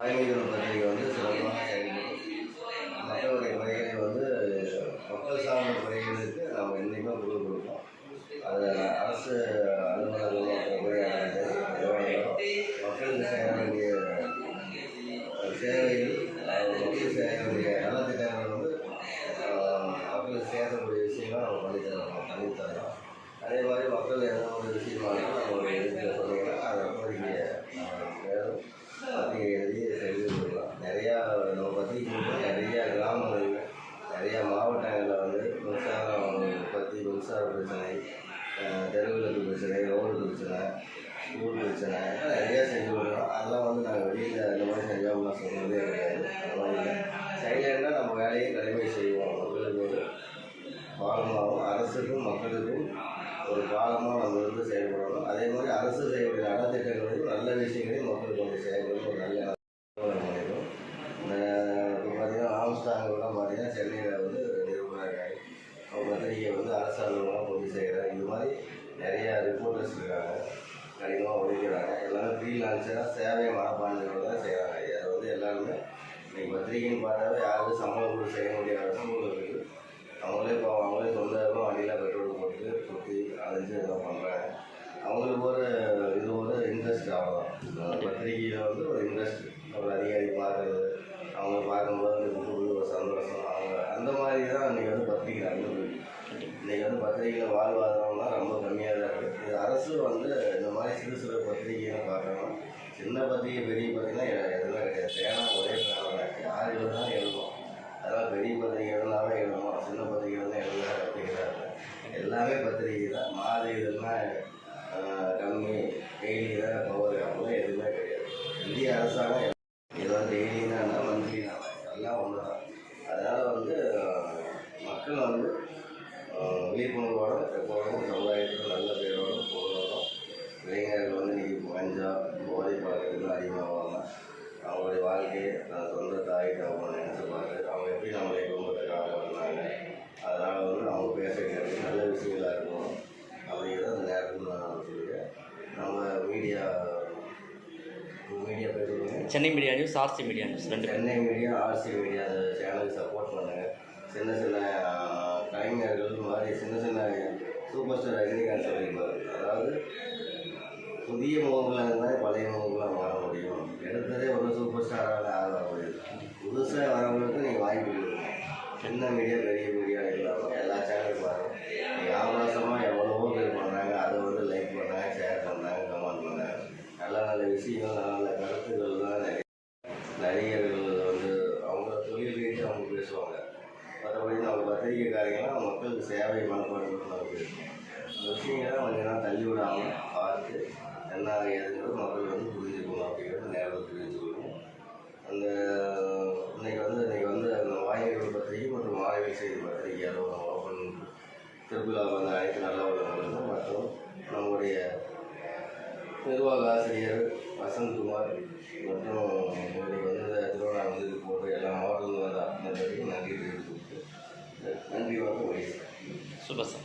ஆயுர்வேதம் பண்டிகை வந்து சிறப்பாக செயல்படும் மக்களுடைய முறைகளை வந்து மக்கள் சார்ந்த முறைகளுக்கு நாம் என்றைக்கும் குழு கொடுப்போம். அதை அரசு வார்த்தையை எழுதி தெரிவித்துள்ளோம் நிறையா நம்ம பற்றி நிறையா கிராமங்களில் நிறையா மாவட்டங்களில் வந்து மின்சாரம் பற்றி மின்சார பிரச்சனை தெருவிளக்கு பிரச்சனை ரோடு பிரச்சனை ஊர் பிரச்சனை நிறையா செஞ்சு விடுறோம் அதெல்லாம் வந்து நாங்கள் வெளியில் இந்த மாதிரி செஞ்சாமல் சொல்கிறதே கிடையாது. அந்த சைலண்டாக நம்ம வேலையை கடமை செய்வோம். மக்களுக்கு பாலமாகவும் அரசுக்கும் மக்களுக்கும் ஒரு பாலமாக நம்ம இருந்து செயல்படணும். அதே மாதிரி அரசு செயல் அவங்க வந்து அரசு அலுவலகம் கொண்டு செய்கிறார் இது மாதிரி நிறைய ரிப்போர்ட்டர்ஸ் இருக்காங்க. கடினமாக உழைக்கிறாங்க எல்லாமே ஃப்ரீலான்ஸராக சேவை மனப்பான்மையோட தான் செய்கிறாங்க அதை வந்து எல்லாருமே இன்றைக்கி பத்திரிகைன்னு பார்த்தாவே யாருக்கும் சம்பளம் கொடுத்து செய்ய முடியாத சூழல் இருக்குது. அவங்களே இப்போ அவங்களே சொந்த வண்டியில் பெட்ரோல் போட்டு சுற்றி அலைஞ்சு எல்லாம் பண்ணுறாங்க அவங்களுக்கு ஒரு இது ஒரு இன்ட்ரெஸ்ட் அவ்வளோதான் பத்திரிகையில் வந்து ஒரு இன்ட்ரெஸ்ட் ஒரு அதிகாரி பார்க்குறது அவங்க பார்க்கும்போது அந்த புது ஒரு சந்தோஷம் அவங்க அந்த மாதிரி தான் இன்றைக்கி வந்து பத்திரிகை நடந்துருக்கு இன்றைக்கி வந்து பத்திரிகையில் வாழ்வாதாரம்லாம் ரொம்ப கம்மியாக தான் இருக்குது இது அரசு வந்து இந்த மாதிரி சிறு சிறு பத்திரிகைலாம் பார்க்கணும். சின்ன பத்திரிகை பெரிய பத்திரிகைலாம் எ- எதுவுமே கிடையாது. தேனா ஒரே பேனா யார் எழுதுனாலும் எழுதும். அதெல்லாம் பெரிய பத்திரிகை எழுதினாலும் எழுதணும். சின்ன பத்திரிகை தான் எழுத அப்படிங்கிறாங்க. எல்லாமே பத்திரிகை தான். மாத இதெல்லாம் கம்மி. டெய்லி தான் பவர் அப்படிலாம் எதுவுமே கிடையாது. இந்திய அரசாங்கம் விழிப்புணர்வோட எப்போதும் சமுதாயத்தில் நல்ல பேரோட போகணும் இளைஞர்கள் வந்து இன்னைக்கு கஞ்சா போதை பழக்கத்துக்கு அதிகமாகாம அவங்களுடைய வாழ்க்கையை நான் சொந்த தாய் தகவல் நினைச்சு பார்த்து அவங்க எப்படி நம்மளுடைய குடும்பத்தை காப்பாற்றினாங்க அதனால் வந்து அவங்க பேச கேட்டு நல்ல விஷயங்களா இருக்கணும் அப்படிங்கிறத அந்த நேரத்தில் நான் சொல்லியிருக்கேன் நம்ம மீடியா மீடியா பேர் சொல்லுங்கள் Chennai media news RC media news ரெண்டு சென்னை மீடியா ஆர்சி மீடியா சேனலுக்கு சப்போர்ட் பண்ணுங்க. சின்ன சின்ன மாதிரி சின்ன சின்ன சூப்பர் ஸ்டார் ரஜினிகாந்த் சொல்லியிருப்பார். அதாவது புதிய முகங்களாக இருந்தால் பழைய முகங்களாக மாற முடியும். எடுத்ததே ஒரு சூப்பர் ஸ்டாரால் ஆக முடியும். புதுசாக வரவங்களுக்கு நீங்கள் வாய்ப்பு கொடுக்கணும் சின்ன மீடியா பெரிய மீடியா இல்லாமல் எல்லா சேனலும் பாருங்கள் நீங்கள் ஆபாசமாக எவ்வளவோ பேர் பண்ணுறாங்க அதை வந்து லைக் பண்ணுறாங்க ஷேர் பண்ணுறாங்க கமெண்ட் பண்ணுறாங்க நல்ல நல்ல விஷயங்கள் நல்ல நல்ல கருத்துக்கள்லாம் நிறைய நடிகர்கள் வந்து அவங்க தொழில் ரீதியாக அவங்க பேசுவாங்க மற்றபடி நம்ம பத்திரிகைக்காரங்களாம் மக்களுக்கு சேவை மனப்பாடு நம்ம அந்த விஷயங்கள்லாம் கொஞ்ச நேரம் தள்ளி விடாமல் பார்த்து என்ன ஏதுங்கிறது மக்கள் வந்து புரிஞ்சுக்கணும் அப்படிங்கிறது நேரில் தெரிஞ்சுக்கணும். அந்த இன்னைக்கு வந்து இன்றைக்கி வந்து அந்த வாய்மைகள் பத்திரிகை மற்றும் மாணவிகள் செய்தி பத்திரிகை அலுவலகம் ஓப்பன் திருவிழா வந்த அனைத்து நல்ல உள்ளவர்களுக்கும் மற்றும் நம்முடைய நிர்வாக ஆசிரியர் வசந்த்குமார் மற்றும் இன்னைக்கு வந்து திருவிழா வந்து போட்டு எல்லா மாவட்டங்களும் வந்த அத்தனை நன்றி தெரிவித்துக் கொண்டு நன்றி வணக்கம் வயசு சூப்பர் சார்